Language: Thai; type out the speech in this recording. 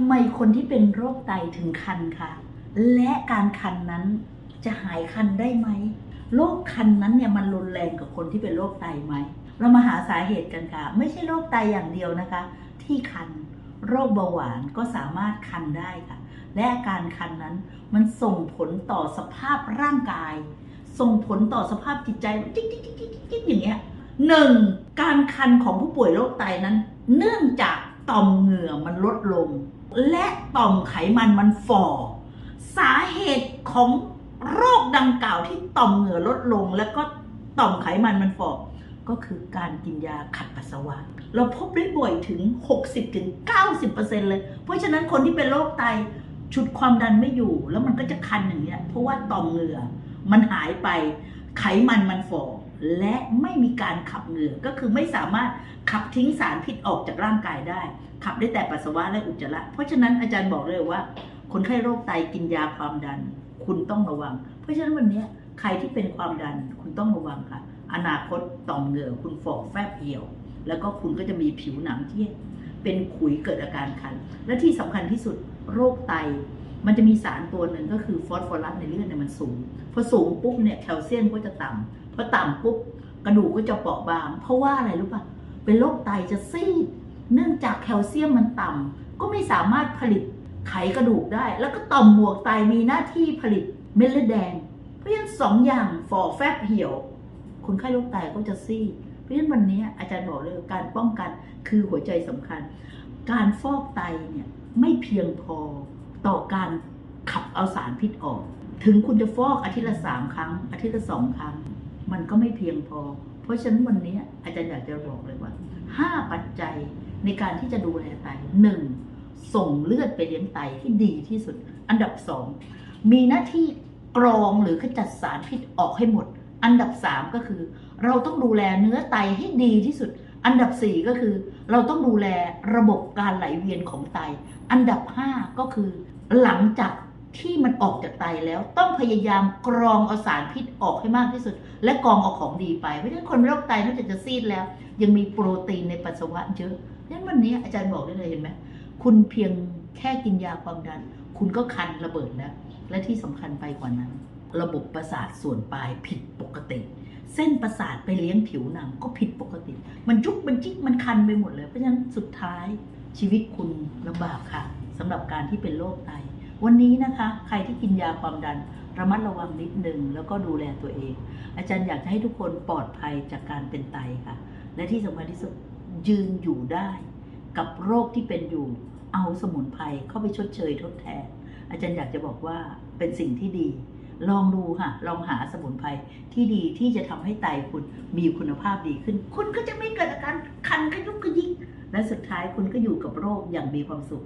ทำไมคนที่เป็นโรคไตถึงคันคะและการคันนั้นจะหายคันได้ไหมโรคคันนั้นเนี่ยมันรุนแรงกับคนที่เป็นโรคไตไหม เรามาหาสาเหตุกันค่ะ ไม่ใช่โรคไตอย่างเดียวนะคะ ที่คันโรคเบาหวานก็สามารถคันได้ค่ะ และอาการคันนั้นมันส่งผลต่อสภาพร่างกาย ส่งผลต่อสภาพจิตใจจิ๊กจิ๊กจิ๊กจิ๊กจิ๊กอย่างเงี้ยหนึ่งการคันของผู้ป่วยโรคไตนั้น เนื่องจากต่อมเหงื่อมันลดลง และต่อมไขมันมันฝ่อ สาเหตุของโรคดังกล่าวที่ต่อมเหงื่อลดลง แล้วก็ต่อมไขมันมันฝ่อก็คือการกินยาขัดปัสสาวะ เราพบได้บ่อยถึง 60-90%เลย เพราะฉะนั้นคนที่เป็นโรคไตชุดความดันไม่อยู่ แล้วมันก็จะคันอย่างเงี้ยเพราะว่าต่อมเหงื่อมันหายไปไขมันมันฝ่อ และไม่มีการขับเหงื่อก็คือไม่สามารถขับทิ้งสารพิษออกจากร่างกายได้ ขับได้แต่ปัสสาวะและอุจจาระเพราะฉะนั้นอาจารย์บอกเลยว่า คนไข้โรคไตกินยาความดัน คุณต้องระวัง เพราะฉะนั้นวันนี้ใครที่เป็นความดันคุณต้องระวังค่ะ อนาคตต่อมเหงื่อคุณฝ่อแฟบเหี่ยว แล้วก็คุณก็จะมีผิวหนังที่เป็นขุยเกิดอาการคัน และที่สำคัญที่สุดโรคไต มันจะมีสารตัวหนึ่งก็คือฟอสฟอรัสในเลือดเนี่ยมันสูง พอสูงปุ๊บเนี่ยแคลเซียมก็จะต่ำพอต่ำปุ๊บกระดูกก็จะเปราะบาง เพราะว่าอะไรรู้ป่ะ เป็นโรคไตจะซีด เนื่องจากแคลเซียมมันต่ำก็ไม่สามารถผลิตไขกระดูกได้ แล้วก็ต่อมหมวกไตมีหน้าที่ผลิตเม็ดเลือดแดง เพราะฉะนั้นสองอย่างฝ่อแฟบเหี่ยว คนไข้โรคไตก็จะซีด เพราะฉะนั้นวันนี้อาจารย์บอกเลยการป้องกันคือหัวใจสำคัญ การฟอกไตเนี่ยไม่เพียงพอ ต่อการขับเอาสารพิษออก ถึงคุณจะฟอกอาทิตย์ละสามครั้ง อาทิตย์ละสองครั้ง มันก็ไม่เพียงพอ เพราะฉะนั้นวันนี้อาจารย์อยากจะบอกเลยว่าห้าปัจจัยในการที่จะดูแลไตหนึ่งส่งเลือดไปเลี้ยงไตที่ดีที่สุด อันดับสองมีหน้าที่กรองหรือขจัดสารพิษออกให้หมด อันดับสามก็คือ เราต้องดูแลเนื้อไตให้ดีที่สุด อันดับสี่ก็คือ เราต้องดูแลระบบการไหลเวียนของไต อันดับห้าก็คือหลังจากที่มันออกจากไตแล้วต้องพยายามกรองเอาสารพิษออกให้มากที่สุด และกรองเอาของดีไปเพราะฉะนั้นคนโรคไตนอกจากจะซีดแล้ว ยังมีโปรตีนในปัสสาวะเยอะเพราะฉะนั้นวันนี้อาจารย์บอกได้เลยเห็นไหมคุณเพียงแค่กินยาความดัน คุณก็คันระเบิดแล้ว และที่สำคัญไปกว่านั้น ระบบประสาทส่วนปลายผิดปกติ เส้นประสาทไปเลี้ยงผิวหนังก็ผิดปกติ มันจุกมันจิกมันคันไปหมดเลย เพราะฉะนั้นสุดท้ายชีวิตคุณลำบากค่ะสำหรับการที่เป็นโรคไต วันนี้นะคะ ใครที่กินยาความดันระมัดระวังนิดนึงแล้วก็ดูแลตัวเอง อาจารย์อยากจะให้ทุกคนปลอดภัยจากการเป็นไตค่ะ และที่สำคัญที่สุดยืนอยู่ได้ กับโรคที่เป็นอยู่ เอาสมุนไพรเข้าไปชดเชยทดแทน อาจารย์อยากจะบอกว่าเป็นสิ่งที่ดี ลองดูค่ะ ลองหาสมุนไพรที่ดีที่จะทำให้ไตคุณมีคุณภาพดีขึ้น คุณก็จะไม่เกิดอาการคันขยุกขยิกและสุดท้ายคุณก็อยู่กับโรคอย่างมีความสุข